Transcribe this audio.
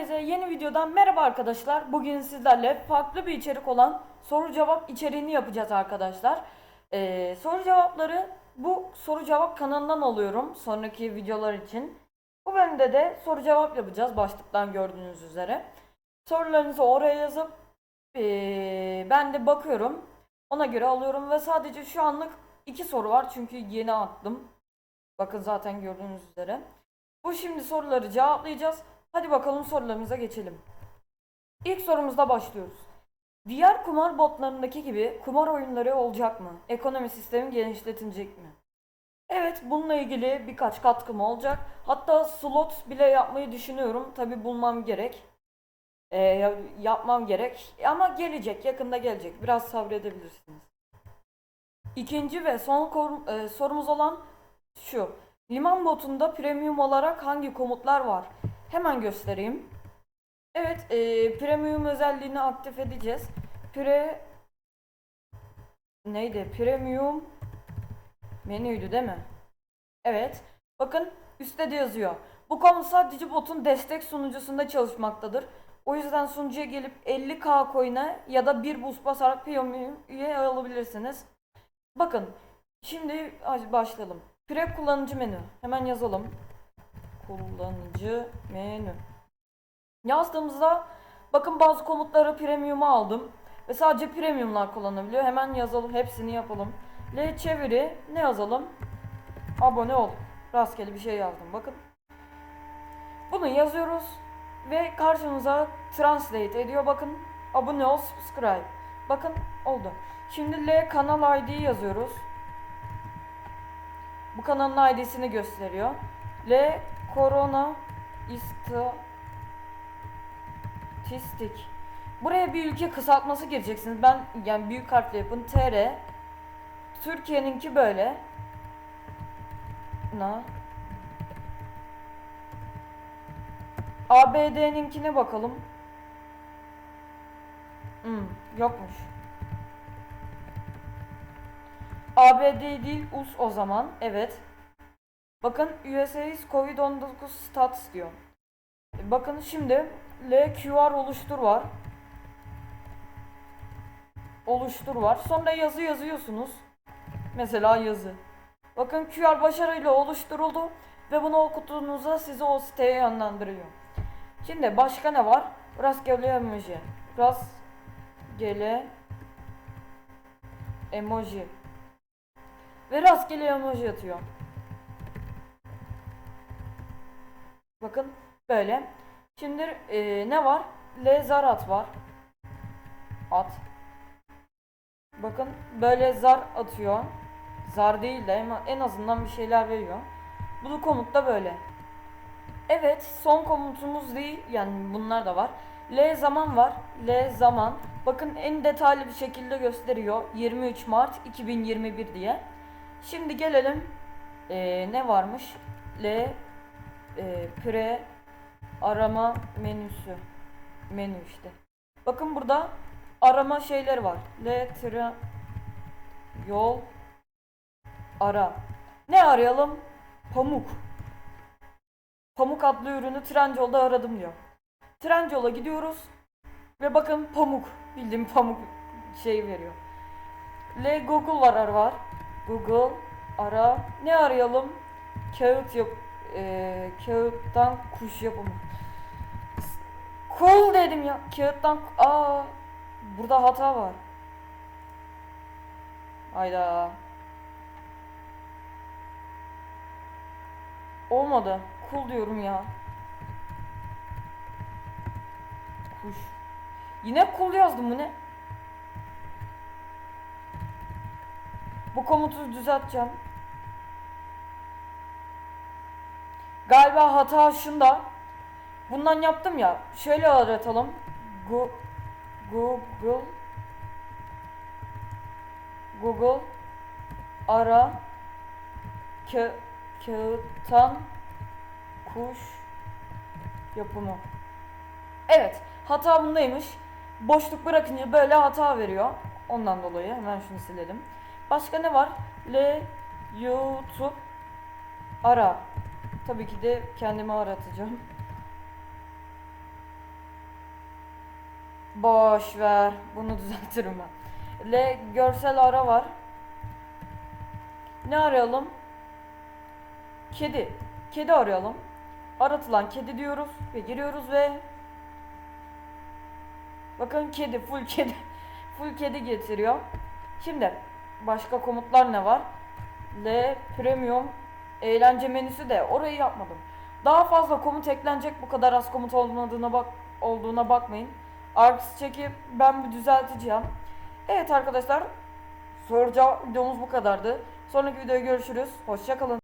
Herkese yeni videodan merhaba arkadaşlar. Bugün sizlerle farklı bir içerik olan soru cevap içeriğini yapacağız arkadaşlar. Ee, soru cevapları bu soru cevap kanalından alıyorum sonraki videolar için. Bu bölümde de soru cevap yapacağız başlıktan gördüğünüz üzere. Sorularınızı oraya yazıp ee, ben de bakıyorum. Ona göre alıyorum ve sadece şu anlık iki soru var çünkü yeni attım. Bakın zaten gördüğünüz üzere. Bu şimdi soruları cevaplayacağız. Hadi bakalım sorularımıza geçelim. İlk sorumuzda başlıyoruz. Diğer kumar botlarındaki gibi kumar oyunları olacak mı? Ekonomi sistemi genişletilecek mi? Evet, bununla ilgili birkaç katkım olacak. Hatta slot bile yapmayı düşünüyorum. Tabi bulmam gerek. Ee, ya- yapmam gerek. Ama gelecek, yakında gelecek. Biraz sabredebilirsiniz. İkinci ve son e, sorumuz olan şu. Liman botunda premium olarak hangi komutlar var? Hemen göstereyim. Evet, e, premium özelliğini aktif edeceğiz. Pre neydi? Premium menüydü değil mi? Evet. Bakın üstte de yazıyor. Bu komut sadece botun destek sunucusunda çalışmaktadır. O yüzden sunucuya gelip 50k coin'e ya da bir boost basarak premium üye alabilirsiniz. Bakın şimdi başlayalım. Pre kullanıcı menü. Hemen yazalım. Kullanıcı menü. Yazdığımızda bakın bazı komutları premium'a aldım. Ve sadece premiumlar kullanabiliyor. Hemen yazalım. Hepsini yapalım. L çeviri ne yazalım? Abone ol. Rastgele bir şey yazdım. Bakın. Bunu yazıyoruz. Ve karşımıza translate ediyor. Bakın. Abone ol. Subscribe. Bakın oldu. Şimdi L kanal ID yazıyoruz. Bu kanalın ID'sini gösteriyor. L korona istatistik. Buraya bir ülke kısaltması gireceksiniz. Ben yani büyük harfle yapın. TR. Türkiye'ninki böyle. Na. ABD'ninkine bakalım. Hmm, yokmuş. ABD değil US o zaman. Evet. Bakın USA's COVID-19 stats diyor. E, Bakın şimdi LQR oluştur var. Oluştur var. Sonra yazı yazıyorsunuz. Mesela yazı. Bakın QR başarıyla oluşturuldu ve bunu okuduğunuzda sizi o siteye yönlendiriyor. Şimdi başka ne var? Rastgele emoji. Rastgele emoji. Ve rastgele emoji atıyor. Bakın böyle. Şimdi e, ne var? L zar at var. At. Bakın böyle zar atıyor. Zar değil de ama en azından bir şeyler veriyor. Bu komut da böyle. Evet son komutumuz değil yani bunlar da var. L zaman var. L zaman. Bakın en detaylı bir şekilde gösteriyor. 23 Mart 2021 diye. Şimdi gelelim Ee, ne varmış? L e, pre arama menüsü. Menü işte. Bakın burada arama şeyleri var. L tra yol ara. Ne arayalım? Pamuk. Pamuk adlı ürünü Trendyol'da aradım diyor. Trendyol'a gidiyoruz ve bakın pamuk. Bildiğim pamuk şey veriyor. L Google var ara var. Google ara. Ne arayalım? Kağıt yap eee, kağıttan kuş yapımı. Cool dedim ya. Kağıttan aa burada hata var. Hayda. Olmadı. Kul diyorum ya. Kuş. Yine kul yazdım bu ne? Bu komutu düzelteceğim. Galiba hata şunda. Bundan yaptım ya. Şöyle aratalım. Google Google ara Ka kağıttan kuş yapımı. Evet, hata bundaymış. Boşluk bırakınca böyle hata veriyor. Ondan dolayı hemen şunu silelim. Başka ne var? L YouTube ara. Tabii ki de kendimi aratacağım. Boş ver. Bunu düzeltirim ben. L görsel ara var. Ne arayalım? Kedi. Kedi arayalım. Aratılan kedi diyoruz ve giriyoruz ve Bakın kedi, full kedi. full kedi getiriyor. Şimdi başka komutlar ne var? L premium eğlence menüsü de orayı yapmadım. Daha fazla komut eklenecek bu kadar az komut olmadığına bak olduğuna bakmayın. Arks çekip ben bir düzelteceğim. Evet arkadaşlar soru cevap videomuz bu kadardı. Sonraki videoda görüşürüz. Hoşçakalın.